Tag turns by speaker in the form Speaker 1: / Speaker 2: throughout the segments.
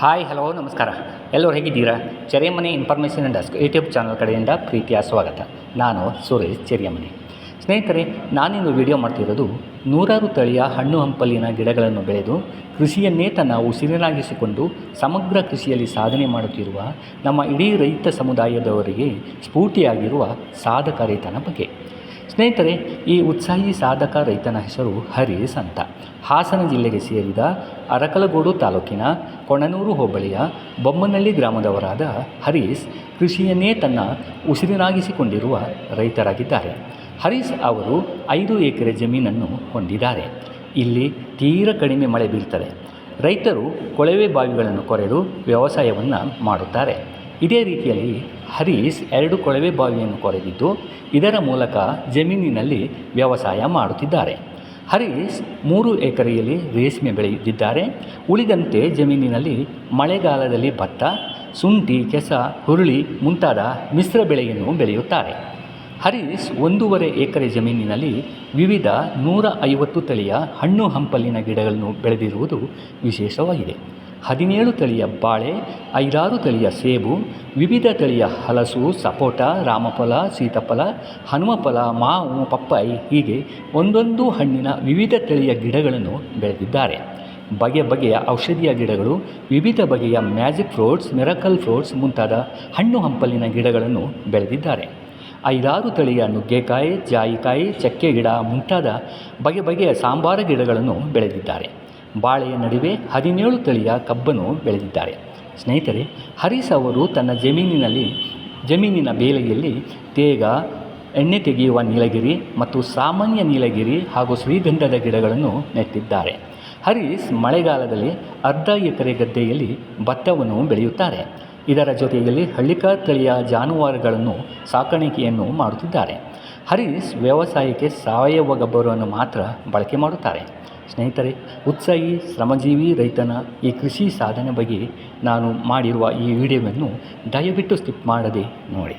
Speaker 1: Hi hello ನಮಸ್ಕಾರ. ಎಲ್ಲರೂ ಹೇಗಿದ್ದೀರಾ? Cheremane information and desk YouTube channel ಕಡೆಯಿಂದ ಪ್ರೀತಿಯ ಸ್ವಾಗತ. ನಾನು ಸುರೇಶ್ ಚೆರಿಯಮನೆ ಸ್ನೇಹಿತರೆ ನಾನಿಂದು ವಿಡಿಯೋ ಮಾಡ್ತಿರೋದು ನೂರಾರು ತಳಿಯ ಹಣ್ಣು ಹಂಪಲಿನ ಗಿಡಗಳನ್ನು ಬೆಳೆದು ಕೃಷಿಯನ್ನೇ ತನ್ನ ಉಸಿರಿನಾಗಿಸಿಕೊಂಡು ಸಮಗ್ರ ಕೃಷಿಯಲ್ಲಿ ಸಾಧನೆ ಮಾಡುತ್ತಿರುವ ನಮ್ಮ ಇಡೀ ರೈತ ಸಮುದಾಯದವರಿಗೆ ಸ್ಫೂರ್ತಿಯಾಗಿರುವ ಸಾಧಕ ರೈತನ ಬಗ್ಗೆ. ಸ್ನೇಹಿತರೆ, ಈ ಉತ್ಸಾಹಿ ಸಾಧಕ ರೈತನ ಹೆಸರು ಹರೀಸ್ ಅಂತ. ಹಾಸನ ಜಿಲ್ಲೆಗೆ ಸೇರಿದ ಅರಕಲಗೋಡು ತಾಲೂಕಿನ ಕೊಣನೂರು ಹೋಬಳಿಯ ಬೊಮ್ಮನಹಳ್ಳಿ ಗ್ರಾಮದವರಾದ ಹರೀಶ್ ಕೃಷಿಯನ್ನೇ ತನ್ನ ಉಸಿರಿನಾಗಿಸಿಕೊಂಡಿರುವ ರೈತರಾಗಿದ್ದಾರೆ. ಹರೀಶ್ ಅವರು ಐದು ಎಕರೆ ಜಮೀನನ್ನು ಹೊಂದಿದ್ದಾರೆ. ಇಲ್ಲಿ ತೀರ ಕಡಿಮೆ ಮಳೆ ಬೀಳ್ತದೆ. ರೈತರು ಕೊಳವೆ ಬಾವಿಗಳನ್ನು ಕೊರೆದು ವ್ಯವಸಾಯವನ್ನು ಮಾಡುತ್ತಾರೆ. ಇದೇ ರೀತಿಯಲ್ಲಿ ಹರೀಸ್ ಎರಡು ಕೊಳವೆ ಬಾವಿಯನ್ನು ಕೊರೆದಿದ್ದು ಇದರ ಮೂಲಕ ಜಮೀನಿನಲ್ಲಿ ವ್ಯವಸಾಯ ಮಾಡುತ್ತಿದ್ದಾರೆ. ಹರೀಸ್ ಮೂರು ಎಕರೆಯಲ್ಲಿ ರೇಷ್ಮೆ ಬೆಳೆಯುತ್ತಿದ್ದಾರೆ. ಉಳಿದಂತೆ ಜಮೀನಿನಲ್ಲಿ ಮಳೆಗಾಲದಲ್ಲಿ ಭತ್ತ, ಶುಂಠಿ, ಕೆಸ, ಹುರುಳಿ ಮುಂತಾದ ಮಿಶ್ರ ಬೆಳೆಯನ್ನು ಬೆಳೆಯುತ್ತಾರೆ. ಹರೀಸ್ ಒಂದೂವರೆ ಎಕರೆ ಜಮೀನಿನಲ್ಲಿ ವಿವಿಧ ನೂರ ಐವತ್ತು ತಳಿಯ ಹಣ್ಣು ಹಂಪಲಿನ ಗಿಡಗಳನ್ನು ಬೆಳೆದಿರುವುದು ವಿಶೇಷವಾಗಿದೆ. ಹದಿನೇಳು ತಳಿಯ ಬಾಳೆ, ಐದಾರು ತಳಿಯ ಸೇಬು, ವಿವಿಧ ತಳಿಯ ಹಲಸು, ಸಪೋಟ, ರಾಮಫಲ, ಸೀತಾಫಲ, ಹನುಮಫಲ, ಮಾವು, ಪಪ್ಪಾಯಿ ಹೀಗೆ ಒಂದೊಂದು ಹಣ್ಣಿನ ವಿವಿಧ ತಳಿಯ ಗಿಡಗಳನ್ನು ಬೆಳೆದಿದ್ದಾರೆ. ಬಗೆ ಬಗೆಯ ಔಷಧೀಯ ಗಿಡಗಳು, ವಿವಿಧ ಬಗೆಯ ಮ್ಯಾಜಿಕ್ ಫ್ರೂಟ್ಸ್, ಮಿರಕಲ್ ಫ್ರೂಟ್ಸ್ ಮುಂತಾದ ಹಣ್ಣು ಹಂಪಲಿನ ಗಿಡಗಳನ್ನು ಬೆಳೆದಿದ್ದಾರೆ. ಐದಾರು ತಳಿಯ ನುಗ್ಗೆಕಾಯಿ, ಜಾಯಿಕಾಯಿ, ಚಕ್ಕೆ ಗಿಡ ಮುಂತಾದ ಬಗೆ ಬಗೆಯ ಸಾಂಬಾರ ಗಿಡಗಳನ್ನು ಬೆಳೆದಿದ್ದಾರೆ. ಬಾಳೆಯ ನಡುವೆ ಹದಿನೇಳು ತಳಿಯ ಕಬ್ಬನ್ನು ಬೆಳೆದಿದ್ದಾರೆ. ಸ್ನೇಹಿತರೆ ಹರೀಸ್ ಅವರು ತನ್ನ ಜಮೀನಿನಲ್ಲಿ, ಜಮೀನಿನ ಬೇಲೆಯಲ್ಲಿ ತೇಗ, ಎಣ್ಣೆ ತೆಗೆಯುವ ನೀಲಗಿರಿ ಮತ್ತು ಸಾಮಾನ್ಯ ನೀಲಗಿರಿ ಹಾಗೂ ಶ್ರೀಗಂಧದ ಗಿಡಗಳನ್ನು ನೆಟ್ಟಿದ್ದಾರೆ. ಹರೀಸ್ ಮಳೆಗಾಲದಲ್ಲಿ ಅರ್ಧ ಎಕರೆ ಗದ್ದೆಯಲ್ಲಿ ಭತ್ತವನ್ನು ಬೆಳೆಯುತ್ತಾರೆ. ಇದರ ಜೊತೆಯಲ್ಲಿ ಹಳ್ಳಿಕಾ ತಳಿಯ ಜಾನುವಾರುಗಳನ್ನು ಸಾಕಾಣಿಕೆಯನ್ನು ಮಾಡುತ್ತಿದ್ದಾರೆ. ಹರೀಸ್ ವ್ಯವಸಾಯಕ್ಕೆ ಸಾವಯವ ಗೊಬ್ಬರವನ್ನು ಮಾತ್ರ ಬಳಕೆ ಮಾಡುತ್ತಾರೆ. ಸ್ನೇಹಿತರೆ, ಉತ್ಸಾಹಿ, ಶ್ರಮಜೀವಿ ರೈತನ ಈ ಕೃಷಿ ಸಾಧನೆ ಬಗ್ಗೆ ನಾನು ಮಾಡಿರುವ ಈ ವಿಡಿಯೋವನ್ನು ದಯವಿಟ್ಟು ಸ್ಕಿಪ್ ಮಾಡದೆ ನೋಡಿ.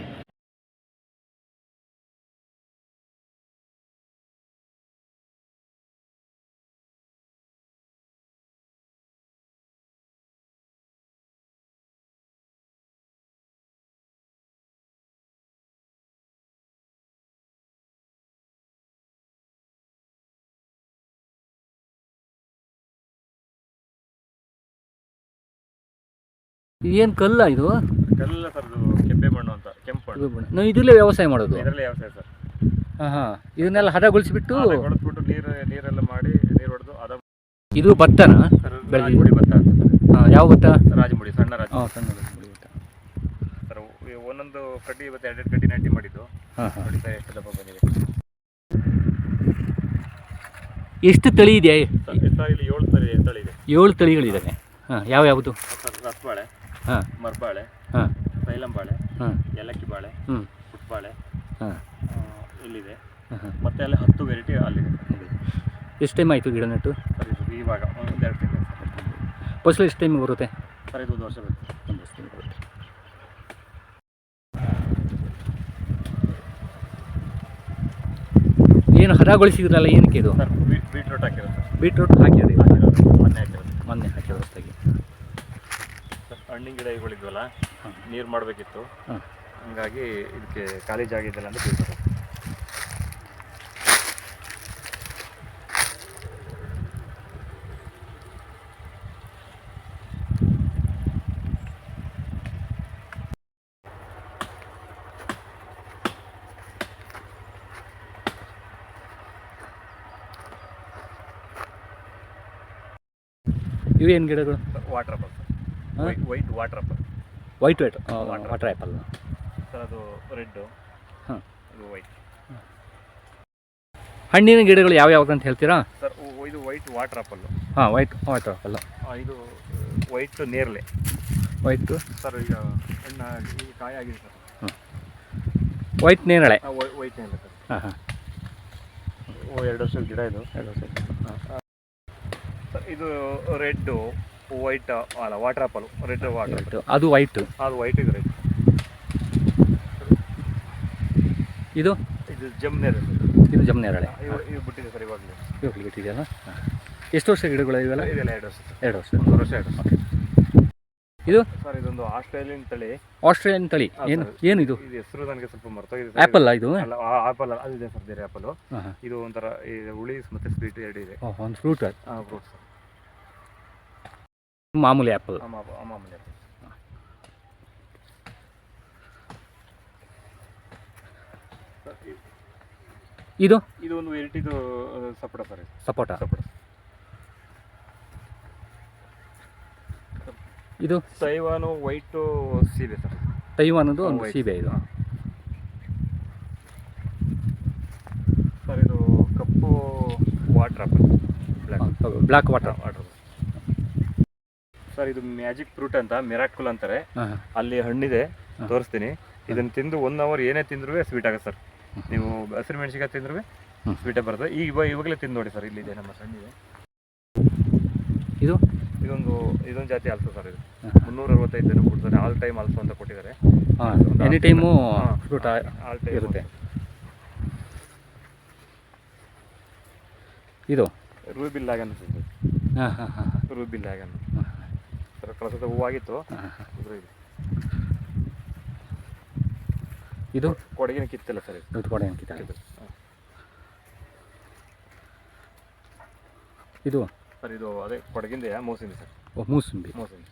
Speaker 1: ಏನು ಕಲ್ಲ ಇದು?
Speaker 2: ಕಲ್ಲ ಸರ್ ಇದು ಕೆಂಪೆ ಮಣ್ಣು ಅಂತ ಕೆಂಪು ಮಣ್ಣು
Speaker 1: ನಾವು ಇದರಲ್ಲೇ ವ್ಯವಸಾಯ ಮಾಡೋದು?
Speaker 2: ಇದರಲ್ಲೇ ವ್ಯವಸಾಯ ಸರ್.
Speaker 1: ಹಾಂ ಹಾಂ. ಇದನ್ನೆಲ್ಲ ಹದಗೊಳಿಸಿಬಿಟ್ಟು
Speaker 2: ಹೊಡೆದ್ಬಿಟ್ಟು ನೀರು ನೀರೆಲ್ಲ ಮಾಡಿ ನೀರು ಹೊಡೆದು ಅದ
Speaker 1: ಇದು ಭತ್ತನ.
Speaker 2: ರಾಜಮುಡಿ ಭತ್ತ
Speaker 1: ಹಾಂ ಯಾವ ಭತ್ತ?
Speaker 2: ರಾಜಮುಡಿ ಸಣ್ಣ ರಾಜ
Speaker 1: ಹಾಂ ಸಣ್ಣ ಭತ್ತ.
Speaker 2: ಸರ್ ಒಂದೊಂದು ಕಡ್ಡಿ ಇವತ್ತು ಎರಡೆರಡು ಕಡ್ಡಿ ನಾಟಿ ಮಾಡಿದ್ದು.
Speaker 1: ಹಾಂ
Speaker 2: ನೋಡಿ ಸರ್ ಎಷ್ಟು ದಪ್ಪ ಬಂದಿದೆ.
Speaker 1: ಎಷ್ಟು ತಳಿ ಇದೆ
Speaker 2: ಇಲ್ಲಿ ಏಳು ತಳಿ ತಳಿ ಇದೆ
Speaker 1: ಏಳು ತಳಿಗಳಿದ್ದಾವೆ. ಹಾಂ ಯಾವ ಯಾವುದು?
Speaker 2: ಮರ್ಬಾಳೆ ಪೈಲಂ ಬಾಳೆ
Speaker 1: ಹಾಂ.
Speaker 2: ಏಲಕ್ಕಿ ಬಾಳೆ
Speaker 1: ಹ್ಞೂ
Speaker 2: ಪುಟ್ಬಾಳೆ ಇಲ್ಲಿದೆ. ಮತ್ತೆ ಅಲ್ಲಿ ಹತ್ತು ವೆರೈಟಿ ಅಲ್ಲಿದೆ.
Speaker 1: ಎಷ್ಟು ಟೈಮ್ ಆಯಿತು ಗಿಡ ನೆಟ್ಟು
Speaker 2: ಸರ್ ಇದು ಇವಾಗ ಒಂದೆರಡು ತಿಂಗಳು
Speaker 1: ಫಸಲು ಎಷ್ಟು ಟೈಮಿಗೆ ಬರುತ್ತೆ?
Speaker 2: ಸರ್ ಇದು ಒಂದು ವರ್ಷ ಬರುತ್ತೆ.
Speaker 1: ಒಂದು ವರ್ಷ ಬರುತ್ತೆ. ಏನು ಹದಗೊಳಿಸಿದ್ರಲ್ಲ ಏನಕ್ಕೆ ಇದು?
Speaker 2: ಸರ್ ಬೀಟ್ರೂಟ್ ಹಾಕಿರೋದು.
Speaker 1: ಬೀಟ್ರೂಟ್
Speaker 2: ಹಾಕಿರೋದು ಮೊನ್ನೆ ಹಾಕಿರೋದು
Speaker 1: ಮೊನ್ನೆ ಹಾಕಿದ ಹೊಸ್ದಾಗಿ
Speaker 2: ಸರ್ ಗಿಡ ಗಿಡಗಳಿದ್ವಲ್ಲ
Speaker 1: ಹಾಂ.
Speaker 2: ನೀರು ಮಾಡಬೇಕಿತ್ತು. ಹಂಗಾಗಿ ಇದಕ್ಕೆ ಖಾಲಿ ಜಾಗ ಇದೆಲ್ಲ ಅಂತ ಕೇಳ್ತಾರೆ.
Speaker 1: ಇವೇನು ಗಿಡಗಳು?
Speaker 2: ವಾಟರ್ ಆಪಲ್
Speaker 1: ಹಾಂ?
Speaker 2: Sir white water apple
Speaker 1: white white. Water apple
Speaker 2: sir ಅದು ರೆಡ್ಡು
Speaker 1: ಹಾಂ.
Speaker 2: ಇದು ವೈಟ್
Speaker 1: ಹಣ್ಣಿನ ಗಿಡಗಳು ಯಾವ ಯಾವ್ದು ಅಂತ ಹೇಳ್ತೀರಾ?
Speaker 2: ಸರ್ ಇದು ವೈಟ್ ವಾಟರ್ ಆಪಲ್ಲು
Speaker 1: ಹಾಂ ವೈಟ್ ವಾಟರ್ ಆ್ಯಪಲ್
Speaker 2: ಇದು ವೈಟ್ ನೇರಳೆ.
Speaker 1: ವೈಟು
Speaker 2: ಸರ್ ಈಗ ಹಣ್ಣು ಕಾಯಿ ಆಗಿದೆ ಸರ್
Speaker 1: ವೈಟ್ ನೇರಳೆ.
Speaker 2: ವೈಟ್ ನೇರಳೆ ಸರ್
Speaker 1: ಹಾಂ ಹಾಂ.
Speaker 2: ಓ ಎರಡು ವರ್ಷದ ಗಿಡ ಇದು.
Speaker 1: ಎರಡು ವರ್ಷ
Speaker 2: ಸರ್ ಇದು ರೆಡ್ಡು ವೈಟ್ ಅಲ್ಲ water apple red water
Speaker 1: white ಅದು ವೈಟ್
Speaker 2: ಅದು ವೈಟ್ ಇದೆ ರೆಡ್
Speaker 1: ಇದು?
Speaker 2: ಇದು ಜಮ್ನೇರಳೆ
Speaker 1: ಇದು ಜಮ್ ನೇರಳೆ
Speaker 2: ಇವು ಬಿಟ್ಟಿದೆ ಸರ್ ಇವಾಗಲೇ.
Speaker 1: ಇವಾಗ ಬಿಟ್ಟಿದೆಯಲ್ಲ ಎಷ್ಟು ವರ್ಷ ಗಿಡಗಳು ಇವೆಲ್ಲ?
Speaker 2: ಇದೆಲ್ಲ ಎರಡು ವರ್ಷ
Speaker 1: ಎರಡು ವರ್ಷ.
Speaker 2: ಒಂದು ವರ್ಷ ಎರಡು ವರ್ಷ.
Speaker 1: ಇದು?
Speaker 2: ಸರ್ ಇದೊಂದು ಆಸ್ಟ್ರೇಲಿಯನ್ ತಳಿ.
Speaker 1: ಆಸ್ಟ್ರೇಲಿಯನ್ ತಳಿ. ಏನು ಏನು ಇದು?
Speaker 2: ಇದು ಹೆಸರು ನನಗೆ ಸ್ವಲ್ಪ ಮರ್ತೋಗಿದೆ
Speaker 1: ಆಪಲ್ ಇದು?
Speaker 2: ಅಲ್ಲ ಆಪಲ್ ಇದೆ ಸರ್ ಬೇರೆ ಆಪಲ್ ಇದು ಒಂಥರ ಹುಳಿ ಮತ್ತೆ ಸ್ವೀಟ್ ಎರಡು ಇದೆ.
Speaker 1: ಒಂದು ಫ್ರೂಟ್
Speaker 2: ಫ್ರೂಟ್ಸ್
Speaker 1: ಮಾಮೂಲಿ ಆ್ಯಪಲ್.
Speaker 2: ಮಾಮೂಲಿ
Speaker 1: ಇದು?
Speaker 2: ಇದು ಒಂದು ವೆರೈಟಿದು ಸಪೋಟ ಸರ್
Speaker 1: ಸಪೋಟ.
Speaker 2: ಸಪೋಟ.
Speaker 1: ಇದು?
Speaker 2: ತೈವಾನು ವೈಟು ಸೀಬೆ ಸರ್.
Speaker 1: ತೈವಾನದು ಒಂದು. ಸೀಬೆ ಇದು.
Speaker 2: ಸರ್ ಇದು ಕಪ್ಪು water apple. Black
Speaker 1: black water
Speaker 2: water sir ಇದು ಮ್ಯಾಜಿಕ್ ಫ್ರೂಟ್ ಅಂತ ಮಿರಾಕುಲ್ ಅಂತಾರೆ. ಅಲ್ಲಿ ಹಣ್ಣಿದೆ. ತೋರಿಸ್ತೀನಿ. ಇದನ್ನ ತಿಂದು ಒನ್ ಅವರ್ ಏನೇ ತಿಂದ್ರೂ ಸ್ವೀಟ್ ಆಗುತ್ತೆ ಸರ್. ನೀವು ಹಸಿರು ಮೆಣಸಿಕಾಯಿ ತಿಂದ್ರೂ. ಸ್ವೀಟೇ ಬರ್ತದೆ ಈಗ ಇವಾಗ ಇವಾಗಲೇ ತಿಂದು ನೋಡಿ ಸರ್ ಇಲ್ಲಿದೆ ನಮ್ಮ ಸಣ್ಣಿದೆ
Speaker 1: ಇದು?
Speaker 2: ಇದೊಂದು ಇದೊಂದು ಜಾತಿ ಆಲ್ಸೋ ಸರ್ ಇದು. ಮುನ್ನೂರ ಅರವತ್ತೈದು ಜನ ಕೊಡ್ತಾರೆ ಆಲ್ ಟೈಮ್ ಆಲ್ಸೋ ಅಂತ ಕೊಟ್ಟಿದ್ದಾರೆ.
Speaker 1: Any time fruit
Speaker 2: all time
Speaker 1: ಇರುತ್ತೆ. ಇದು?
Speaker 2: ರೂಬಿಲ್
Speaker 1: ಹಾಂ
Speaker 2: ರೂಬಿಲ್ ಲ್ಯಾಗನ್. ಸರ್ ಕಳಸದ ಹೂವಾಗಿತ್ತು. ಇದ್ರ ಇದು.
Speaker 1: ಇದು?
Speaker 2: ಕೊಡಗಿನ ಕಿತ್ತಲ್ಲ ಸರ್ ಇದು.
Speaker 1: ಕೊಡಗಿನ ಕಿತ್ತ
Speaker 2: ಇದು.
Speaker 1: ಇದು?
Speaker 2: ಸರ್ ಇದು ಅದೇ ಕೊಡಗಿಂದ ಮೋಸಂಬಿ ಸರ್.
Speaker 1: ಓ, ಮೂಸಂಬಿ
Speaker 2: ಮೋಸಂಬಿ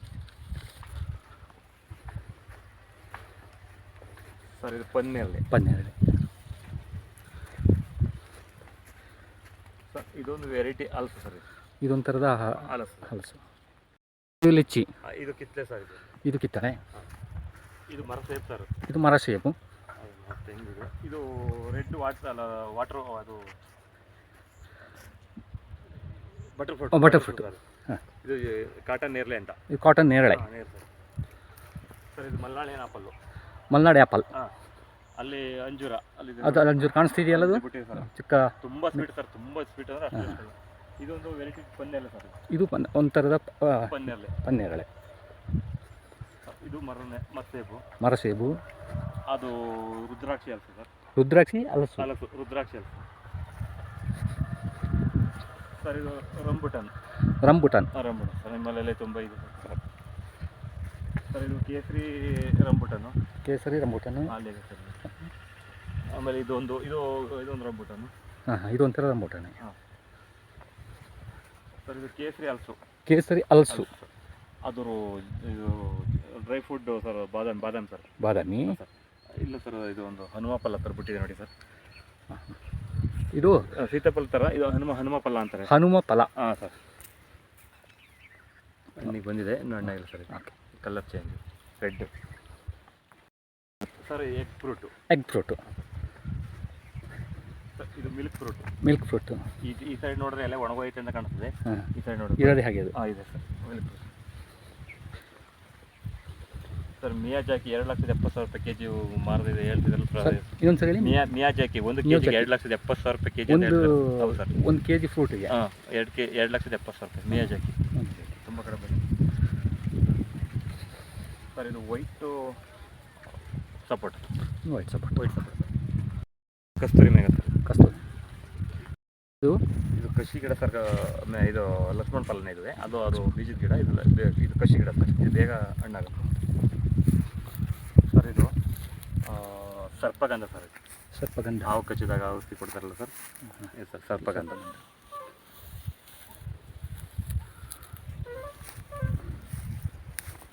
Speaker 2: ಸರ್ ಇದು ಪನ್ನೆಯಲ್ಲಿ.
Speaker 1: ಪನ್ನೆರಡು
Speaker 2: ಸರ್ ಇದೊಂದು ವೆರೈಟಿ ಹಲಸು ಸರ್ ಇದೊಂದು
Speaker 1: ಥರದ
Speaker 2: ಹಲಸು.
Speaker 1: ಹಲಸು. ಇದು ಲಿಚ್ಚಿ.
Speaker 2: ಇದು ಕಿತ್ತಲೆ ಸರ್ ಇದು.
Speaker 1: ಇದು ಕಿತ್ತಳೆ.
Speaker 2: ಇದು ಮರ ಸೇಬ್ ಸರ್.
Speaker 1: ಇದು ಮರ ಸೇಬು
Speaker 2: ಮತ್ತೆ ಇದು ರೆಡ್ ವಾಟರ್ ಅಲ್ಲ ವಾಟರ್ ಅದು ಬಟರ್ ಫ್ರೂಟ್
Speaker 1: ಬಟರ್ ಫ್ರೂಟ್.
Speaker 2: ಇದು ಕಾಟನ್ ನೇರಳೆ ಅಂತ.
Speaker 1: ಇದು ಕಾಟನ್ ನೇರಳೆ.
Speaker 2: ಸರ್. ಇದು ಮಲ್ನಾಡಿ ಆಪಲ್ಲು
Speaker 1: ಮಲ್ನಾಡು
Speaker 2: ಆಪಲ್ ಅಲ್ಲಿ ಅಂಜೂರ ಅಲ್ಲಿ
Speaker 1: ಅದು ಅಂಜೂರ ಕಾಣಿಸ್ತಿದೆಯಲ್ಲ ಅದು? ಚಿಕ್ಕ
Speaker 2: ತುಂಬಾ ಸ್ವೀಟ್ ಸರ್ ತುಂಬಾ ಸ್ವೀಟ್ ಅಂದ್ರೆ. ಇದೊಂದು ವೆರೈಟಿ ಪನ್ನೆಲ್ಲ ಸರ್ ಇದು.
Speaker 1: ಪನ್ ಒಂಥರದ
Speaker 2: ಪನ್ನೆಲೆ
Speaker 1: ಪನ್ನೇರಳೆ
Speaker 2: ಇದು ಮರನೆ
Speaker 1: ಮರಸೇಬು. ಮರಸೇಬು.
Speaker 2: ಅದು ರುದ್ರಾಕ್ಷಿ ಅಲ್ಲ ಸರ್.
Speaker 1: ರುದ್ರಾಕ್ಷಿ ಹಲಸು
Speaker 2: ಅಲಸು ರುದ್ರಾಕ್ಷಿ ಅಲ್ಸ. ಸರ್ ಇದು ರಂಬುಟನ್.
Speaker 1: ರಂಬುಟನ್.
Speaker 2: ರಂಬುಟನ್. ಸರ್ ನಿಮ್ಮಲ್ಲೆಲ್ಲ ತುಂಬ ಇದೆ ಸರ್. ಸರ್ ಇದು ಕೇಸರಿ ರಂಬುಟನು
Speaker 1: ಕೇಸರಿ ರಂಬುಟನು
Speaker 2: ಅಲ್ಲಿ ಸರ್. ಆಮೇಲೆ ಇದೊಂದು ಇದು ಇದೊಂದು ರಂಬುಟನು
Speaker 1: ಹಾಂ ಇದೊಂಥರ ಇದು ಹಾಂ. ರಂಬುಟಾನೆ
Speaker 2: ಸರ್ ಇದು ಕೇಸರಿ ಅಲ್ಸು
Speaker 1: ಕೇಸರಿ ಹಲಸು.
Speaker 2: ಅದು ಇದು ಡ್ರೈ ಫುಡ್ ಸರ್ ಬಾದಾಮಿ ಬಾದಾಮಿ ಸರ್.
Speaker 1: ಬಾದಾಮಿ?
Speaker 2: ಸರ್. ಇಲ್ಲ ಸರ್ ಇದು ಒಂದು ಹನುಮ ಪಲ್ಲ ಥರ ಬಿಟ್ಟಿದೆ ನೋಡಿ ಸರ್.
Speaker 1: ಇದು?
Speaker 2: ಸೀತಾಫಲ ಥರ ಇದು ಹನುಮ ಹನುಮ ಫಲ ಅಂತಾರೆ.
Speaker 1: ಹನುಮ ಫಲ
Speaker 2: ಹಾಂ ಸರ್. ಹಣ್ಣಿಗೆ ಬಂದಿದೆ ಇನ್ನೂ ಹಣ್ಣಾಗಿಲ್ಲ sir colour change red sir egg fruit
Speaker 1: egg fruit
Speaker 2: ಇದು ಮಿಲ್ಕ್ ಫ್ರೂಟ್
Speaker 1: ಮಿಲ್ಕ್ ಫ್ರೂಟ್
Speaker 2: ಈ ಈ ಸೈಡ್ ನೋಡಿದ್ರೆ ಎಲ್ಲ ಒಣಗೋಯ್ತು ಅಂತ ಕಾಣಿಸ್ತದೆ.
Speaker 1: ಹಾಂ.
Speaker 2: ಈ ಸೈಡ್ ನೋಡಿದ್ರೆ
Speaker 1: ಇರೋದೇ ಹಾಗೆ ಅದು
Speaker 2: ಹಾಂ ಇದೆ sir. Milk fruit sir Miyazaki ಎರಡು ಲಕ್ಷದ ಎಪ್ಪತ್ತು ಸಾವಿರ ರೂಪಾಯಿ ಕೆ ಜಿ ಮಾರದಿದೆ ಹೇಳ್ತಿದ್ರಲ್ಲ
Speaker 1: ಸರ್ ಇನ್ನೊಂದು ಸರಿ ಹೇಳಿ
Speaker 2: ಮಿಯಾ ಜಾಕಿ ಒಂದು ಕೆ
Speaker 1: ಮಿಯಾಜಾಕಿ.
Speaker 2: ಎರಡು ಲಕ್ಷದ ಎಪ್ಪತ್ತು ಸಾವಿರ ರೂಪಾಯಿ ಕೆ ಜಿ
Speaker 1: ಒಂದು
Speaker 2: ಹೌದು ಸರ್.
Speaker 1: ಒಂದು ಕೆ ಜಿ ಫ್ರೂಟಿಗೆ
Speaker 2: ಹಾಂ ಎರಡು ಕೆ ಎರಡು ಲಕ್ಷದ ಎಪ್ಪತ್ತು ಸಾವಿರ ರೂಪಾಯಿ ಮಿಯಾಜಾಕಿ ತುಂಬ ಕಡಿಮೆ ಸರ್ ಇದು white sapota
Speaker 1: white sapota
Speaker 2: white sapota ಕಸ್ತೂರಿ ಮೇಘ ಸರ್
Speaker 1: ಇದು
Speaker 2: ಇದು ಕೃಷಿ ಗಿಡ ಸರ್ ಇದು ಲಕ್ಷ್ಮಣ ಪಾಲನೆ ಇದೆ. ಅದು ಅದು ಬೀಜದ ಗಿಡ ಇದು ಇದು ಕೃಷಿ ಗಿಡ ಸರ್. ಇದು ಬೇಗ ಹಣ್ಣಾಗುತ್ತೆ. ಸರ್ ಇದು ಸರ್ಪಗಂಧ ಸರ್. ಇದು
Speaker 1: ಸ್ವಲ್ಪ
Speaker 2: ಹಾವು ಕಚ್ಚಿದಾಗ ಔಷಧಿ ಕೊಡ್ತಾರಲ್ಲ ಸರ್? ಇದು ಸರ್ ಸರ್ಪಗಂಧ.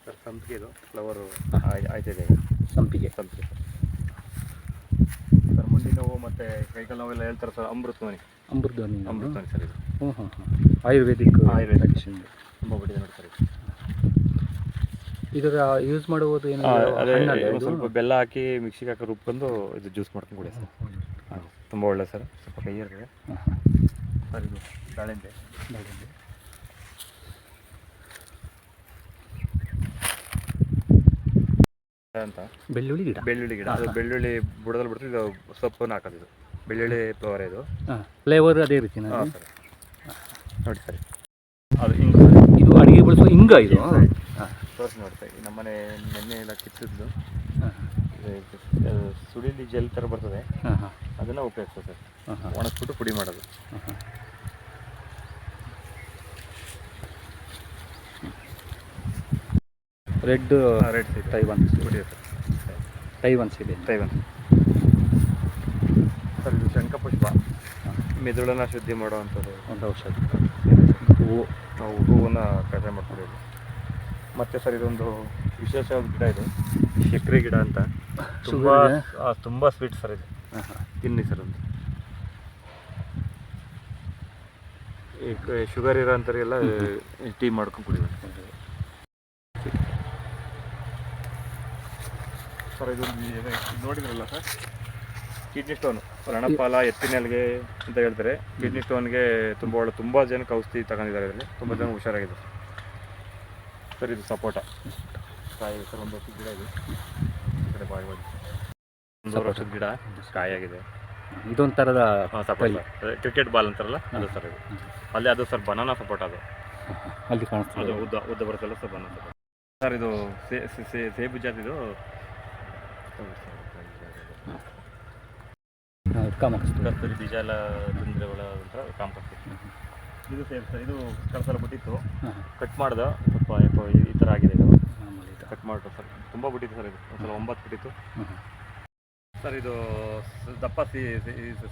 Speaker 2: ಸರ್ ಸಂಪಿಗೆ ಇದು ಫ್ಲವರು ಆಯ್ತಿದೆ
Speaker 1: ಸಂಪಿಗೆ.
Speaker 2: ಸಂಪಿಗೆ. ಸರ್ ಮುಂದಿನ ನೋವು ಮತ್ತು ಕೈಕಾಲು ನೋವೆಲ್ಲ ಹೇಳ್ತಾರೆ ಸರ್ ಅಮೃತವನಿ
Speaker 1: ಅಮೃತವನಿ
Speaker 2: ಅಮೃತವನಿ ಸರ್ ಇದು.
Speaker 1: ಹ್ಞೂ ಹ್ಞೂ ಹ್ಞೂ ಆಯುರ್ವೇದಿಕ್
Speaker 2: ಆಯುರ್ವೇದಿಕ್. ತುಂಬ ಬಿಟ್ಟಿದೆ ನೋಡಿ ಸರ್ ಇದು
Speaker 1: ಇದರ ಯೂಸ್ ಮಾಡುವುದು ಏನು
Speaker 2: ಆ, ಅದೇ ಒಂದು ಸ್ವಲ್ಪ ಬೆಲ್ಲ ಹಾಕಿ ಮಿಕ್ಸಿಗೆ ಹಾಕಿ ರುಬ್ಬಂದು ಇದು ಜ್ಯೂಸ್ ಮಾಡ್ಕೊಂಡು ಕುಡಿ ಸರ್. ಹಾಂ ತುಂಬ ಒಳ್ಳೆ ಸರ್. ಸ್ವಲ್ಪ ಕೈ ಇರ್ತದೆ
Speaker 1: ಹಾಂ, ಹಾಂ.
Speaker 2: ಸರ್ ಇದು ದಾಳಿಂಬೆ.
Speaker 1: ದಾಳಿಂಬೆ.
Speaker 2: ಅಂತ.
Speaker 1: ಬೆಳ್ಳುಳ್ಳಿ ಗಿಡ.
Speaker 2: ಬೆಳ್ಳುಳ್ಳಿ ಗಿಡ. ಅದು ಬೆಳ್ಳುಳ್ಳಿ ಬುಡದಲ್ಲಿ ಬಿಡ್ತೀವಿ ಇದು ಸೊಪ್ಪನ್ನು ಹಾಕೋದು ಇದು. ಬೆಳ್ಳುಳ್ಳಿ ಫ್ಲವರ್ ಇದು.
Speaker 1: ಹಾಂ ಫ್ಲೇವರ್ ಅದೇ ರೀತಿ
Speaker 2: ನೋಡಿ ಸರಿ. ಅದು ಹಿಂಗೆ
Speaker 1: ಇದು ಅಡಿಗೆ ಬಳಸುವ ಹಿಂಗ ಇದು? ಹಾಂ.
Speaker 2: ತೋರಿಸಿ ನೋಡಿ ಸರ್ ನಮ್ಮನೆ ನೆನ್ನೆ ಎಲ್ಲ ಕಿತ್ತಿದ್ದು. ಸುಳಿಲಿ ಜೆಲ್ ಥರ ಬರ್ತದೆ.
Speaker 1: ಹಾಂ ಹಾಂ.
Speaker 2: ಅದನ್ನು ಉಪಯೋಗಿಸ್ತದೆ ಸರ್.
Speaker 1: ಹಾಂ ಹಾಂ.
Speaker 2: ಒಣಗಿಸ್ಬಿಟ್ಟು ಪುಡಿ ಮಾಡೋದು.
Speaker 1: ಹಾಂ ಹಾಂ. ರೆಡ್
Speaker 2: ರೆಡ್ ಸೀಬೆ
Speaker 1: ತೈವಾನ್
Speaker 2: ಟೈ ಸರ್
Speaker 1: ಇದೆ ಟೈ
Speaker 2: ತೈವನ್ ಸರ್ ಇದು ಶಂಖಪುಷ್ಪ. ಮೆದುಳನ್ನ ಶುದ್ಧಿ ಮಾಡುವಂಥದ್ದು
Speaker 1: ಒಂದು ಔಷಧಿ. ಹೂವು
Speaker 2: ನಾವು ಹೂವನ್ನು ಕಷಾಯ ಮಾಡ್ಕೊಡೋದು ಮತ್ತು ಸರ್ ಇದೊಂದು ವಿಶೇಷ ಗಿಡ ಇದು. ಸಕ್ಕರೆ ಗಿಡ ಅಂತ. ತುಂಬ ತುಂಬ ಸ್ವೀಟ್ ಸರ್ ಇದು. ತಿನ್ನಿ ಸರ್ ಒಂದು. ಈ ಶುಗರ್ ಇರೋ ಅಂಥವ್ರಿಗೆಲ್ಲ ಟೀ ಮಾಡ್ಕೊಂಡು ಕುಡಿಬೇಕು. ಸರ್ ಇದೊಂದು ಇದು ನೋಡಿದ್ರಲ್ಲ ಸರ್? ಕಿಡ್ನಿ ಸ್ಟೋನ್ ರಣಪಾಲ ಎತ್ತಿನೆಲ್ಗೆ ಅಂತ ಹೇಳ್ತಾರೆ. ಕಿಡ್ನಿ ಸ್ಟೋನ್ಗೆ ತುಂಬ ಒಳ್ಳೆ ತುಂಬ ಜನಕ್ಕೆ ಔಷಧಿ ತಗೊಂಡಿದ್ದಾರೆ ಅದರಲ್ಲಿ ತುಂಬ ಜನ ಹುಷಾರಾಗಿದೆ. ಸರ್ ಇದು ಸಪೋಟ. ಕಾಯಿ ಸರ್ ಒಂದು ವರ್ಷದ ಗಿಡ ಇದೆ. ಈ ಕಡೆ ಬಾಯಿ ಬಾಯಿ ಒಂದೂವರೆ ವರ್ಷದ ಗಿಡ ಕಾಯಾಗಿದೆ
Speaker 1: ಇದೊಂದು ಥರದ
Speaker 2: ಸಪೋಟ. ಕ್ರಿಕೆಟ್ ಬಾಲ್ ಅಂತಾರಲ್ಲ ಅದು ಸರ್ ಇದು. ಅಲ್ಲಿ ಅದು ಸರ್ ಬನಾನಾ ಸಪೋಟ ಅದು.
Speaker 1: ಅಲ್ಲಿ
Speaker 2: ಅದು
Speaker 1: ಕಾಣಿಸ್ತದೆ
Speaker 2: ಉದ್ದ ಉದ್ದ ಬರುತ್ತಲ್ಲ ಸರ್ ಬನಾನಾ ಸಪೋಟ. ಸರ್ ಇದು ಸೇ- ಸೇಬು ಜಾತಿದು.
Speaker 1: ಕಾಮಕ್ಸ್ತು
Speaker 2: ಕಸ್ತೂರಿ ಬೀಜ ಎಲ್ಲ ತಿಂದರೆ ಒಳ ಒಂಥರ ಕಾಂಪೋಸ್ಟ್ ಇದು ಸೇಮ್ ಸರ್ ಇದು ಕಳ್ಸಲ ಬಿಟ್ಟಿತ್ತು. ಕಟ್ ಮಾಡ್ದೆ ಸ್ವಲ್ಪ ಯಾಕೋ ಈ- ಥರ ಆಗಿದೆ ಇದು. ಕಟ್ ಮಾಡಿದ್ರು ಸರ್ ತುಂಬ ಬಿಟ್ಟಿತ್ತು ಸರ್ ಇದು. ಒಂದ್ಸಲ ಒಂಬತ್ತು ಬಿಟ್ಟಿತ್ತು. ಸರ್ ಇದು ದಪ್ಪ ಸೀ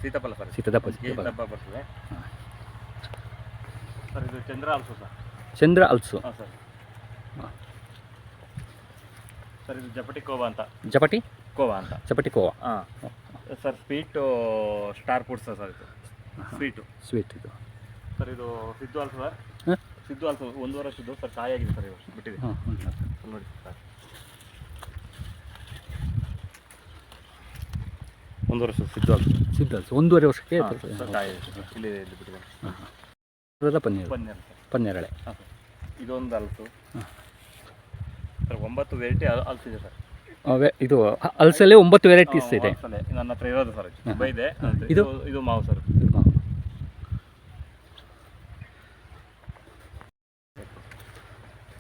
Speaker 2: ಸೀತಾಫಲ ಸರ್.
Speaker 1: ಸೀತಾದಪ್ಪ.
Speaker 2: ದಪ್ಪ ಬರ್ತದೆ. ಸರ್ ಇದು ಚಂದ್ರ ಆಲ್ಸೋ ಸರ್.
Speaker 1: ಚಂದ್ರ ಅಲ್ಸು.
Speaker 2: ಹಾಂ ಸರ್. ಸರ್ ಇದು ಜಪಟಿ ಕೋವಾ ಅಂತ.
Speaker 1: ಜಪಟಿ?
Speaker 2: ಕೋವಾ ಅಂತ.
Speaker 1: ಜಪಟಿ ಕೋವಾ.
Speaker 2: ಹಾಂ. Sir sweet star foods sir ಇದು. ಸ್ವೀಟು.
Speaker 1: ಸ್ವೀಟ್ ಇದು.
Speaker 2: ಸರ್ ಇದು ಸಿದ್ದು ಅಲ್ಲ ಸರ್. ಸಿದ್ದು ಆಲ್ಸೋ ಒಂದು ವರ್ಷದ್ದು ಸರ್ ಕಾಯಾಗಿದೆ ಸರ್ ಇವರು ಬಿಟ್ಟಿದೆ. ನೋಡಿ ಸರ್. ಒಂದು ವರ್ಷ ಸಿದ್ದು
Speaker 1: ಸಿದ್ಧ ಅಲ್ಸು. ಒಂದೂವರೆ ವರ್ಷಕ್ಕೆ
Speaker 2: ಸರ್ ಕಾಯಿ ಇಲ್ಲಿ ಇಲ್ಲಿ ಬಿಟ್ಟಿದೆ.
Speaker 1: ಪನ್ನೀರ್.
Speaker 2: ಪನ್ನೀರ್
Speaker 1: ಪನ್ನೀರಳೆ.
Speaker 2: ಇದೊಂದು ಅಲ್ಸು.
Speaker 1: ಹಾಂ.
Speaker 2: ಸರ್ ಒಂಬತ್ತು ವೆರೈಟಿ ಅಲ್ಸಿದೆ ಸರ್.
Speaker 1: ಇದು ಹಲ್ಸಲ್ಲೇ ಅಲ್ಸಲ್ಲೇ ಒಂಬತ್ತು ವೆರೈಟೀಸ್ ಇದೆ.
Speaker 2: ನನ್ನ ಹತ್ರ ಇರೋದು ಸರ್ ಇದೆ.
Speaker 1: ಇದು?
Speaker 2: ಇದು ಮಾವು ಸರ್.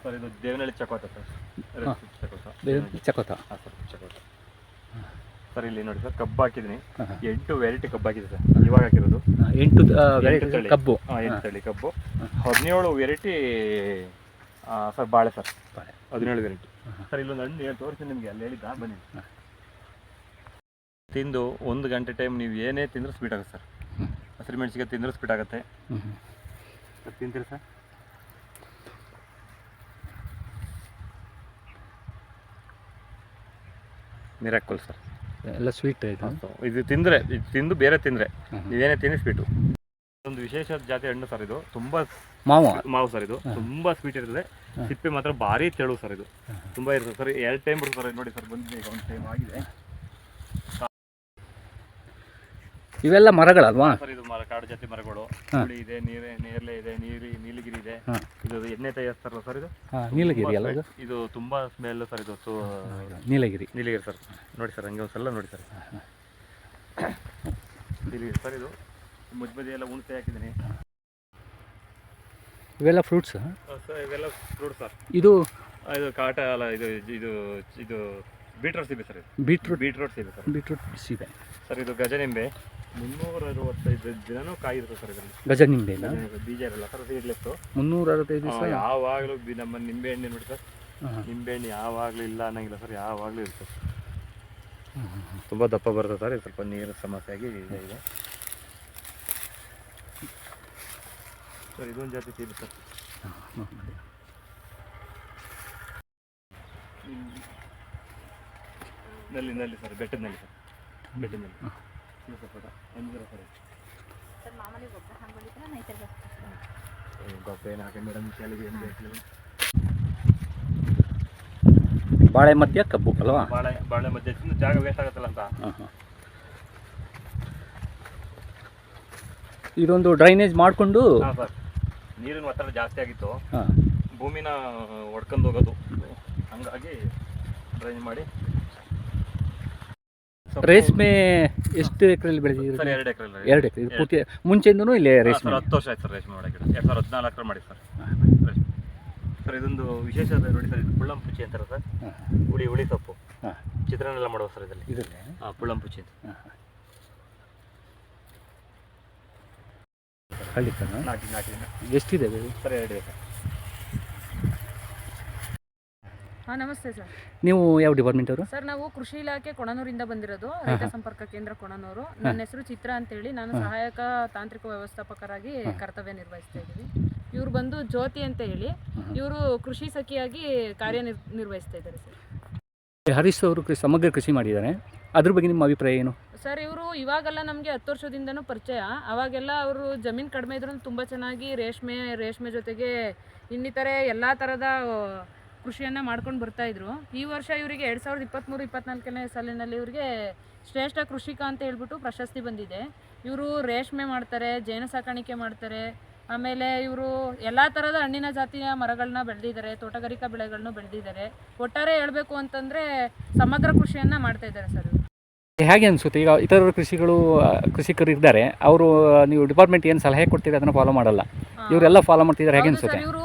Speaker 2: ಸರ್ ಇದು ದೇವನಹಳ್ಳಿ ಚಕೋತ ಸರ್. ಚಕೋತ.
Speaker 1: ಚಕೋತ.
Speaker 2: ಹಾಂ ಸರ್ ಚಕೋತ. ಸರ್ ಇಲ್ಲಿ ನೋಡಿ ಸರ್ ಕಬ್ಬು ಹಾಕಿದ್ದೀನಿ. ಎಂಟು ವೆರೈಟಿ ಕಬ್ಬು ಹಾಕಿದೆ ಸರ್. ಇವಾಗ ಹಾಕಿರೋದು.
Speaker 1: ಎಂಟು ವೆರೈಟಿ. ಕಬ್ಬು.
Speaker 2: ಎಂಟು. ತಳಿ ಕಬ್ಬು. ಹದಿನೇಳು ವೆರೈಟಿ ಸರ್ ಬಾಳೆ ಸರ್.
Speaker 1: ಬಾಳೆ.
Speaker 2: ಹದಿನೇಳು ವೆರೈಟಿ. ಸರ್ ಇಲ್ಲೊಂದು ಹಣ್ಣು ಹೇಳಿ ತೋರಿಸಿ ನಿಮಗೆ ಅಲ್ಲಿ ಹೇಳಿದ್ದ ಬನ್ನಿ. ತಿಂದು ಒಂದು ಗಂಟೆ ಟೈಮ್ ನೀವು ಏನೇ ತಿಂದರೂ ಸ್ವೀಟ್ ಆಗುತ್ತೆ ಸರ್. ಹಸಿರು ಮೆಣಸಿಗೆ ತಿಂದರೂ ಸ್ವೀಟ್ ಆಗುತ್ತೆ. ಸರ್ ತಿಂತೀರಿ ಸರ್? Miracle sir.
Speaker 1: ಎಲ್ಲ ಸ್ವೀಟ್ ಆಯಿತು?
Speaker 2: ಇದು ತಿಂದರೆ ಇದು ತಿಂದು ಬೇರೆ ತಿಂದರೆ
Speaker 1: ಇದೇನೇ
Speaker 2: ನೀವೇನೇ ತಿನ್ನಿ ಸ್ವೀಟು ಒಂದು ವಿಶೇಷ ಜಾತಿ ಹಣ್ಣು ಸರ್ ಇದು. ತುಂಬ
Speaker 1: ಮಾವು?
Speaker 2: ಮಾವು ಸರ್ ಇದು. ತುಂಬಾ ಸ್ವೀಟ್ ಇರ್ತದೆ. ಸಿಪ್ಪೆ ಮಾತ್ರ ಭಾರಿ ತೆಳು ಸರ್ ಇದು. ತುಂಬಾ ಇರ್ತದೆ ಸರ್. ಎರಡು ಟೈಮ್ ಬರುತ್ತೆ ಸರ್. ನೋಡಿ ಸರ್ ಬಂದಿದೆ ಈಗ ಒಂದು ಟೈಮ್ ಆಗಿದೆ.
Speaker 1: ಇವೆಲ್ಲ ಮರಗಳಲ್ವಾ
Speaker 2: ಸರ್ ಇದು ಮರ ಕಾಡು ಜಾತಿ ಮರಗಳು. ಹುಳಿ ಇದೆ ನೀರೆ ನೇರಳೆ ಇದೆ ನೀರಿ ನೀಲಗಿರಿ ಇದೆ. ಇದು ಎಣ್ಣೆ ತಯಾರಿಸ್ತಾರಲ್ಲ ಸರ್ ಇದು?
Speaker 1: ನೀಲಗಿರಿ ಅಲ್ಲ ಇದು?
Speaker 2: ತುಂಬಾ ತುಂಬ ಸ್ಮೆಲ್ ಸರ್ ಇದು. ಸು-
Speaker 1: ನೀಲಗಿರಿ.
Speaker 2: ನೀಲಗಿರಿ ಸರ್. ನೋಡಿ ಸರ್ ಹಂಗೆ ಒಂದ್ಸಲ ನೋಡಿ ಸರ್. ನೀಲಗಿರಿ ಸರ್ ಇದು. ಮಧ್ಯ ಮಧ್ಯ ಎಲ್ಲ ಉಣ್ತೆ ಹಾಕಿದ್ದೀನಿ.
Speaker 1: ಇವೆಲ್ಲ ಫ್ರೂಟ್ಸ್
Speaker 2: ಸರ್ ಇವೆಲ್ಲ ಫ್ರೂಟ್ ಸರ್
Speaker 1: ಇದು
Speaker 2: ಇದು ಕಾಟ ಅಲ್ಲ ಇದು ಇದು ಇದು ಬೀಟ್ರೂಟ್ ಸಿಬೆ ಸರ್ ಇದು.
Speaker 1: ಬೀಟ್ರೂಟ್
Speaker 2: ಬೀಟ್ರೋಟ್ ಸಿಬೆ ಸರ್
Speaker 1: ಬೀಟ್ರೂಟ್ ಸೀಬೆ
Speaker 2: ಸರ್ ಇದು ಗಜನಿಂಬೆ. ಮುನ್ನೂರ ಅರವತ್ತೈದು ದಿನನೂ ಕಾಯಿದ್ರು ಸರ್ ಇದರಲ್ಲಿ.
Speaker 1: ಗಜನಿಂಬೆ
Speaker 2: ಬೀಜ ಇರಲ್ಲ ಸರ್ ಸೀಡ್ಲೆಸ್ಸು
Speaker 1: ಮುನ್ನೂರ ಅರವತ್ತೈದು ದಿವಸ
Speaker 2: ಯಾವಾಗಲೂ ಬಿ- ನಮ್ಮ ನಿಂಬೆ ಹಣ್ಣು ನೋಡಿ ಸರ್ ನಿಂಬೆ ಹಣ್ಣು ಯಾವಾಗಲೂ ಇಲ್ಲ ಅನ್ನಂಗಿಲ್ಲ ಸರ್ ಯಾವಾಗಲೂ ಇರುತ್ತೆ. ತುಂಬ ದಪ್ಪ ಬರ್ತದೆ ಸರ್ ಇದು ಸ್ವಲ್ಪ ನೀರು ಸಮಸ್ಯೆ ಆಗಿ ಇದೆ. ಸರ್ ಇದೊಂದು ಜಾತಿ ಸೀಬೆ ಸರ್. ನಲ್ಲಿ ನಲ್ಲಿ ಸರ್ ಬೆಟ್ಟದಲ್ಲಿ ಸರ್. ಬೆಟ್ಟದಲ್ಲಿ ಸರ್
Speaker 3: ಗೊಬ್ಬರ
Speaker 2: ಏನು ಹಾಕಿ ಮೇಡಮ್ ಏನು
Speaker 1: ಬಾಳೆ ಮಧ್ಯ ಕಬ್ಬು ಅಲ್ವಾ
Speaker 2: ಬಾಳೆ ಬಾಳೆ ಮಧ್ಯೆ ಜಾಗ ವೇಸ್ಟ್ ಆಗುತ್ತಲ್ಲ ಅಂತ.
Speaker 1: ಹಾಂ ಹಾಂ. ಇದೊಂದು ಡ್ರೈನೇಜ್ ಮಾಡಿಕೊಂಡು
Speaker 2: ಹಾಂ ಸರ್. ನೀರಿನ ಒತ್ತಡ ಜಾಸ್ತಿ ಆಗಿತ್ತು.
Speaker 1: ಹಾಂ.
Speaker 2: ಭೂಮಿನ ಒಡ್ಕೊಂಡು ಹೋಗೋದು. ಹಂಗಾಗಿ ಡ್ರೈನ್ ಮಾಡಿ.
Speaker 1: ರೇಷ್ಮೆ ಎಷ್ಟು ಎಕರೆಯಲ್ಲಿ ಬೆಳೆದಿದ್ದೀರಿ
Speaker 2: ಸರ್ ಎರಡು ಎಕರೆ
Speaker 1: ಎರಡು ಎಕರೆ. ಇದು ಪೂರ್ತಿ ಮುಂಚೆಯಿಂದನೂ ಇಲ್ಲೇ ರೇಷ್ಮೆ?
Speaker 2: ಸರ್ ಹತ್ತು ವರ್ಷ ಆಯ್ತು ಸರ್ ರೇಷ್ಮೆ ಮಾಡಕ್ಕೆ. ಎರಡು ಸಾವಿರದ ಹದಿನಾಲ್ಕರ ಮಾಡಿ ಸರ್. ರೇಷ್ಮೆ ಸರ್ ಇದೊಂದು ವಿಶೇಷ ಅದ ನೋಡಿ ಸರ್ ಇದು ಪುಳ್ಳಂ ಪುಚ್ಚಿ ಅಂತಾರೆ ಸರ್.
Speaker 1: ಹಾಂ.
Speaker 2: ಹುಳಿ ಹುಳಿ ಸೊಪ್ಪು.
Speaker 1: ಹಾಂ.
Speaker 2: ಚಿತ್ರಾನ್ನ ಎಲ್ಲ ಮಾಡುವ ಸರ್ ಇದರಲ್ಲಿ.
Speaker 1: ಇದರಲ್ಲಿ?
Speaker 2: ಹಾಂ ಪುಳ್ಳಂ ಪುಚ್ಚಿ ಅಂತ.
Speaker 1: ಹಾಂ.
Speaker 2: ನಾಟಿ ನಾಟಿ.
Speaker 1: ಎಷ್ಟಿದೆ
Speaker 2: ಸರ್ ಎರಡು
Speaker 4: ಹಾಂ ನಮಸ್ತೆ ಸರ್.
Speaker 1: ನೀವು ಯಾವ ಡಿಪಾರ್ಟ್ಮೆಂಟ್ ಅವರು?
Speaker 4: ಸರ್ ನಾವು ಕೃಷಿ ಇಲಾಖೆ ಕೊಣನೂರಿಂದ ಬಂದಿರೋದು ರೈತ ಸಂಪರ್ಕ ಕೇಂದ್ರ ಕೊಣನೂರು. ನನ್ನ ಹೆಸರು ಚಿತ್ರ ಅಂತೇಳಿ. ನಾನು ಸಹಾಯಕ ತಾಂತ್ರಿಕ ವ್ಯವಸ್ಥಾಪಕರಾಗಿ ಕರ್ತವ್ಯ ನಿರ್ವಹಿಸ್ತಾ ಇದ್ದೀವಿ. ಇವ್ರು ಬಂದು ಜ್ಯೋತಿ ಅಂತ ಹೇಳಿ ಇವರು ಕೃಷಿ ಸಖಿಯಾಗಿ ಕಾರ್ಯನಿರ್ ನಿರ್ವಹಿಸ್ತಾ ಇದ್ದಾರೆ ಸರ್.
Speaker 1: ಹರೀಶ್ ಅವರು ಕೃಷಿ ಸಮಗ್ರ ಕೃಷಿ ಮಾಡಿದ್ದಾರೆ. ಅದ್ರ ಬಗ್ಗೆ ನಿಮ್ಮ ಅಭಿಪ್ರಾಯ ಏನು?
Speaker 4: ಸರ್, ಇವರು ಇವಾಗೆಲ್ಲ ನಮಗೆ ಹತ್ತು ವರ್ಷದಿಂದನೂ ಪರಿಚಯ. ಅವಾಗೆಲ್ಲ ಅವರು ಜಮೀನು ಕಡಿಮೆ ಇದ್ರೂ ತುಂಬ ಚೆನ್ನಾಗಿ ರೇಷ್ಮೆ ರೇಷ್ಮೆ ಜೊತೆಗೆ ಇನ್ನಿತರೆ ಎಲ್ಲ ಥರದ ಕೃಷಿಯನ್ನು ಮಾಡ್ಕೊಂಡು ಬರ್ತಾ ಇದ್ರು. ಈ ವರ್ಷ ಇವರಿಗೆ ಎರಡು ಸಾವಿರದ ಇಪ್ಪತ್ತ್ಮೂರು ಇಪ್ಪತ್ನಾಲ್ಕನೇ ಸಾಲಿನಲ್ಲಿ ಇವರಿಗೆ ಶ್ರೇಷ್ಠ ಕೃಷಿಕ ಅಂತ ಹೇಳ್ಬಿಟ್ಟು ಪ್ರಶಸ್ತಿ ಬಂದಿದೆ. ಇವರು ರೇಷ್ಮೆ ಮಾಡ್ತಾರೆ, ಜೇನು ಸಾಕಾಣಿಕೆ ಮಾಡ್ತಾರೆ. ಆಮೇಲೆ ಇವರು ಎಲ್ಲ ಥರದ ಹಣ್ಣಿನ ಜಾತಿಯ ಮರಗಳನ್ನ ಬೆಳೆದಿದ್ದಾರೆ ತೋಟಗಾರಿಕಾ ಬೆಳೆಗಳನ್ನ ಬೆಳೆದಿದ್ದಾರೆ. ಒಟ್ಟಾರೆ ಹೇಳಬೇಕು ಅಂತಂದರೆ ಸಮಗ್ರ ಕೃಷಿಯನ್ನು ಮಾಡ್ತಾ ಇದ್ದಾರೆ ಸರ್.
Speaker 1: ಹೇಗೆ ಅನಿಸುತ್ತೆ? ಈಗ ಇತರ ಕೃಷಿಗಳು ಕೃಷಿಕರು ಇದ್ದಾರೆ ಅವರು ನೀವು ಡಿಪಾರ್ಟ್ಮೆಂಟ್ ಏನು ಸಲಹೆ ಕೊಡ್ತೀರಿ ಅದನ್ನು ಫಾಲೋ ಮಾಡಲ್ಲ. ಇವರೆಲ್ಲ ಫಾಲೋ ಮಾಡ್ತಿದ್ದಾರೆ ಹೇಗೆ ಅನಿಸುತ್ತೆ?
Speaker 4: ಇವರು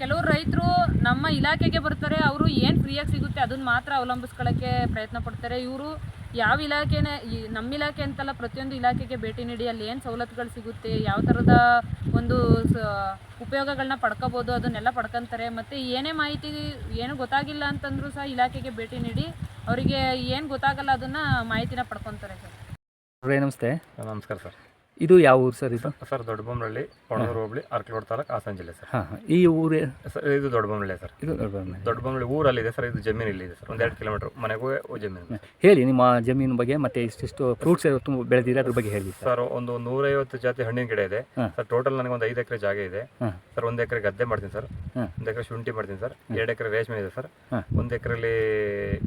Speaker 4: ಕೆಲವರು ರೈತರು ನಮ್ಮ ಇಲಾಖೆಗೆ ಬರ್ತಾರೆ ಅವರು ಏನು ಫ್ರೀಯಾಗಿ ಸಿಗುತ್ತೆ ಅದನ್ನ ಮಾತ್ರ ಅವಲಂಬಿಸ್ಕೊಳ್ಳೋಕ್ಕೆ ಪ್ರಯತ್ನ ಪಡ್ತಾರೆ. ಇವರು ಯಾವ ಇಲಾಖೆನೇ ಈ ನಮ್ಮ ಇಲಾಖೆ ಅಂತಲ್ಲ ಪ್ರತಿಯೊಂದು ಇಲಾಖೆಗೆ ಭೇಟಿ ನೀಡಿ ಅಲ್ಲಿ ಏನು ಸವಲತ್ತುಗಳು ಸಿಗುತ್ತೆ ಯಾವ ಥರದ ಒಂದು ಸ ಉಪಯೋಗಗಳನ್ನ ಪಡ್ಕೋಬೋದು ಅದನ್ನೆಲ್ಲ ಪಡ್ಕೊತಾರೆ. ಮತ್ತು ಏನೇ ಮಾಹಿತಿ ಏನು ಗೊತ್ತಾಗಿಲ್ಲ ಅಂತಂದ್ರೂ ಸಹ ಇಲಾಖೆಗೆ ಭೇಟಿ ನೀಡಿ ಅವರಿಗೆ ಏನು ಗೊತ್ತಾಗಲ್ಲ ಅದನ್ನು ಮಾಹಿತಿನ ಪಡ್ಕೊತಾರೆ ಸರ್.
Speaker 1: ಅವ್ರೇ ನಮಸ್ತೆ.
Speaker 2: ನಮಸ್ಕಾರ ಸರ್.
Speaker 1: ಇದು ಯಾವ ಊರು ಸರ್ ಇದು?
Speaker 2: ಸರ್ ದೊಡ್ಡಬೊಮ್ಮನಹಳ್ಳಿ ಒಣಗೂರು ಹೋಬಳಿ ಅರ್ಕಲೋಡ್ ತಾಲೂಕು ಹಾಸನ ಜಿಲ್ಲೆ ಸರ್.
Speaker 1: ಹಾಂ ಈ ಊರೇ
Speaker 2: ಸರ್ ಇದು ದೊಡ್ಡಬೊಮ್ಮನಹಳ್ಳಿ ಸರ್.
Speaker 1: ಇದು ದೊಡ್ಡಬಳ್ಳಾಪುರ.
Speaker 2: ಊರಲ್ಲಿ ಊರಲ್ಲಿದೆ ಸರ್ ಇದು ಜಮೀನು ಇಲ್ಲಿದೆ ಸರ್. ಒಂದು ಎರಡು ಕಿಲೋಮೀಟ್ರ್ ಮನೆಗೂ ಜಮೀನು
Speaker 1: ಹೇಳಿ ನಿಮ್ಮ ಜಮೀನು ಬಗ್ಗೆ ಮತ್ತೆ ಇಷ್ಟಿಷ್ಟು ಫ್ರೂಟ್ಸ್ ತುಂಬ ಬೆಳೆದಿದೆ ಅದ್ರ ಬಗ್ಗೆ ಹೇಳಿ ಸರ್.
Speaker 2: ಒಂದು ನೂರೈವತ್ತು ಜಾತಿ ಹಣ್ಣಿನ ಗಿಡ ಇದೆ. ಸರ್ ಟೋಟಲ್ ನನಗೆ ಒಂದು ಐದು ಎಕರೆ ಜಾಗ ಇದೆ. ಸರ್ ಒಂದು ಎಕರೆ ಗದ್ದೆ ಮಾಡ್ತೀನಿ ಸರ್. ಒಂದು ಎಕರೆ ಶುಂಠಿ ಮಾಡ್ತೀನಿ ಸರ್. ಎರಡು ಎಕರೆ ರೇಷ್ಮೆ ಇದೆ ಸರ್. ಒಂದು ಎಕರೆಲಿ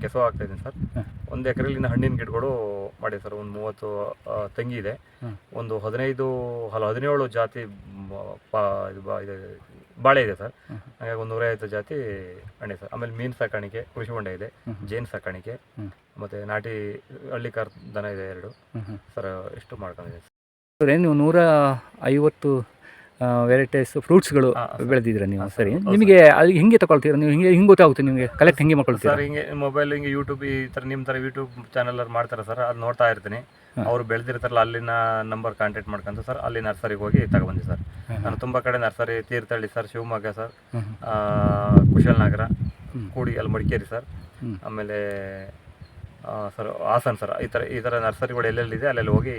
Speaker 2: ಕೆಸವು ಹಾಕ್ತಾ ಇದ್ದೀನಿ ಸರ್. ಒಂದು ಎಕರೆಲಿ ಹಣ್ಣಿನ ಗಿಡಗಳು ಮಾಡಿದೆ ಸರ್. ಒಂದು ಮೂವತ್ತು ತಂಗಿ ಇದೆ. ಒಂದು ಹದಿನೈದು ಹಲ ಹದಿನೇಳು ಜಾತಿ ಪಾ ಇದು ಬಾ ಇದು ಬಾಳೆ ಇದೆ ಸರ್ ಹಾಗಾಗಿ ಒಂದು ನೂರೈವತ್ತು ಜಾತಿ ಹಣ್ಣೆ ಸರ್ ಆಮೇಲೆ ಮೀನು ಸಾಕಾಣಿಕೆ ಕೃಷಿ ಹೊಂಡ ಇದೆ. ಜೇನು ಸಾಕಾಣಿಕೆ. ಮತ್ತು ನಾಟಿ ಹಳ್ಳಿಕಾರ್ ದನ ಇದೆ ಎರಡು. ಸರ್ ಎಷ್ಟು ಮಾಡ್ಕೊಂಡಿದ್ದೀನಿ
Speaker 1: ಸರ್ ಏನು ನೀವು ನೂರ ಐವತ್ತು ವೆರೈಟೀಸ್ ಫ್ರೂಟ್ಸ್ಗಳು
Speaker 2: ಬೆಳೆದಿದ್ರೆ.
Speaker 1: ಬೆಳೆದಿದ್ದೀರಾ ನೀವು?
Speaker 2: ಸರಿ.
Speaker 1: ನಿಮಗೆ ಅದು ಹಿಂಗೆ ತಗೊಳ್ತೀರಾ? ನೀವು ಹಿಂಗೆ ಹಿಂಗೆ ಗೊತ್ತಾಗುತ್ತೆ ನಿಮಗೆ. ಕಲೆಕ್ಟ್ ಹೆಂಗೆ ಮಾಡ್ಕೊಳ್ತೀರಾ?
Speaker 2: ಸರ್ ಹಿಂಗೆ ಮೊಬೈಲ್ ಹಿಂಗೆ ಯೂಟ್ಯೂಬ್ ಈ ಥರ ನಿಮ್ಮ ಥರ ಯೂಟ್ಯೂಬ್ ಚಾನಲ್ ಮಾಡ್ತಾರೆ ಸರ್. ಅದು ನೋಡ್ತಾ ಇರ್ತೀನಿ. ಅವ್ರು ಬೆಳೆದಿರ್ತಾರಲ್ಲ ಅಲ್ಲಿನ ನಂಬರ್ ಕಾಂಟ್ಯಾಕ್ಟ್ ಮಾಡ್ಕೊಂಡು ಸರ್ ಅಲ್ಲಿ ನರ್ಸರಿಗೆ ಹೋಗಿ ತಗೊಬಂದಿ ಸರ್. ನಾನು ತುಂಬ ಕಡೆ nursery Thirthahalli sir Shivamogga sir Kushalnagar ಕೂಡಿ ಅಲ್ಲಿ ಮಡಿಕೇರಿ ಸರ್. ಆಮೇಲೆ ಸರ್ ಹಾಸನ್ ಸರ್ ಈ ಥರ ಈ ಥರ ನರ್ಸರಿಗಳು ಎಲ್ಲೆಲ್ಲಿದೆ ಅಲ್ಲೆಲ್ಲಿ ಹೋಗಿ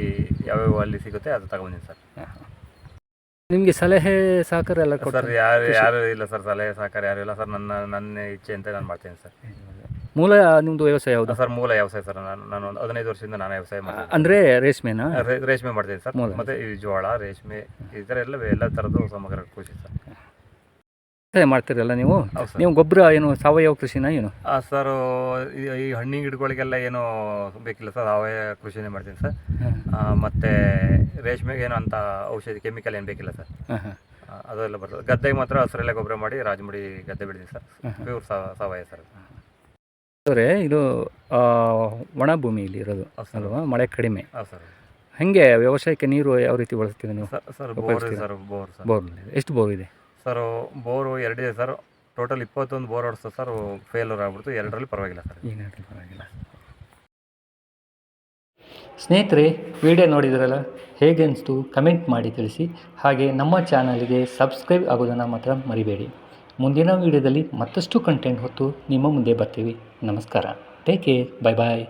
Speaker 2: ಯಾವ್ಯಾವ ಅಲ್ಲಿ ಸಿಗುತ್ತೆ ಅದು ತಗೊಬಂದಿನಿ ಸರ್.
Speaker 1: ನಿಮಗೆ ಸಲಹೆ ಸಹಕಾರ ಎಲ್ಲ
Speaker 2: ಸರ್
Speaker 1: ಕೊಡ್ತಾರೆ?
Speaker 2: ಯಾರು ಯಾರು ಇಲ್ಲ ಸರ್ ಸಲಹೆ ಸಹಕಾರ ಯಾರು ಇಲ್ಲ ಸರ್ ನನ್ನ ನನ್ನ ಇಚ್ಛೆ ಅಂತ ನಾನು ಮಾಡ್ತೀನಿ ಸರ್.
Speaker 1: ಮೂಲ ನಿಮ್ಮದು ವ್ಯವಸಾಯ ಯಾವುದು?
Speaker 2: ಸರ್ ಮೂಲ ವ್ಯವಸಾಯ ಸರ್ ನಾನು ನಾನು ಒಂದು ಹದಿನೈದು ವರ್ಷದಿಂದ ನಾನು ವ್ಯವಸಾಯ ಮಾಡ್ತೀನಿ
Speaker 1: ಅಂದರೆ ರೇಷ್ಮೆನಾ?
Speaker 2: ರೇ- ರೇಷ್ಮೆ ಮಾಡ್ತೀನಿ ಸರ್.
Speaker 1: ಮೂಲ.
Speaker 2: ಮತ್ತೆ ಈ ಜೋಳ ರೇಷ್ಮೆ ಈ ಥರ ಎಲ್ಲ ಎಲ್ಲ ಥರದ್ದು ಸಮಗ್ರ ಕೃಷಿ ಸರ್.
Speaker 1: ವ್ಯವಸಾಯ ಮಾಡ್ತೀರಲ್ಲ ನೀವು? ನೀವು ಗೊಬ್ಬರ ಏನು ಸಾವಯವ ಕೃಷಿನ ಏನು?
Speaker 2: ಆ, ಸರ್ ಈ ಹಣ್ಣಿನ ಗಿಡಗಳಿಗೆಲ್ಲ ಏನು ಬೇಕಿಲ್ಲ ಸರ್. ಸಾವಯವ ಕೃಷಿನೇ ಮಾಡ್ತೀನಿ ಸರ್. ಮತ್ತೆ ರೇಷ್ಮೆಗೆ ಏನು ಅಂತ ಔಷಧಿ ಕೆಮಿಕಲ್ ಏನು ಬೇಕಿಲ್ಲ ಸರ್. ಅದೆಲ್ಲ ಬರ್ತದೆ. ಗದ್ದೆಗೆ ಮಾತ್ರ ಹಸಿರೆಲ್ಲ ಗೊಬ್ಬರ ಮಾಡಿ ರಾಜಮುಡಿ ಗದ್ದೆ ಬಿಡ್ತೀನಿ ಸರ್. ಪ್ಯೂರ್ ಸಾವಯವ ಸರ್
Speaker 1: ಅಂದರೆ ಇದು ಒಣ ಭೂಮಿಯಲ್ಲಿ ಇರೋದು ಅಲ್ವಾ? ಮಳೆ ಕಡಿಮೆ.
Speaker 2: ಸರ್.
Speaker 1: ಹೆಂಗೆ ವ್ಯವಸಾಯಕ್ಕೆ ನೀರು ಯಾವ ರೀತಿ ಬಳಸ್ತೀವಿ ನೀವು?
Speaker 2: Sir sir bore
Speaker 1: ಉಪಯೋಗಿಸ್ತೀರಾ?
Speaker 2: Sir bore sir.
Speaker 1: Bore ಎಷ್ಟು ಬೋರ್ ಇದೆ?
Speaker 2: ಸರ್ ಬೋರು ಎರಡಿದೆ ಸರ್ ಟೋಟಲ್ ಇಪ್ಪತ್ತೊಂದು ಬೋರ್ ಹೊಡ್ಸೋ ಸರ್ ಫೇಲ್ಯೂರ್ ಆಗ್ಬಿಡ್ತು. ಎರಡರಲ್ಲಿ ಪರವಾಗಿಲ್ಲ ಸರ್
Speaker 1: ಏನು ಪರವಾಗಿಲ್ಲ. ಸ್ನೇಹಿತರೆ ವಿಡಿಯೋ ನೋಡಿದ್ರಲ್ಲ? ಹೇಗೆ ಅನಿಸ್ತು? ಕಮೆಂಟ್ ಮಾಡಿ ತಿಳಿಸಿ. ಹಾಗೆ ನಮ್ಮ ಚಾನಲ್ಗೆ ಸಬ್ಸ್ಕ್ರೈಬ್ ಆಗೋದನ್ನು ಮಾತ್ರ ಮರಿಬೇಡಿ. ಮುಂದಿನ ವಿಡಿಯೋದಲ್ಲಿ ಮತ್ತಷ್ಟು ಕಂಟೆಂಟ್ ಹೊತ್ತು ನಿಮ್ಮ ಮುಂದೆ ಬರ್ತೀವಿ. ನಮಸ್ಕಾರ. ಟೇಕ್ ಕೇರ್ ಬಾಯ್ ಬಾಯ್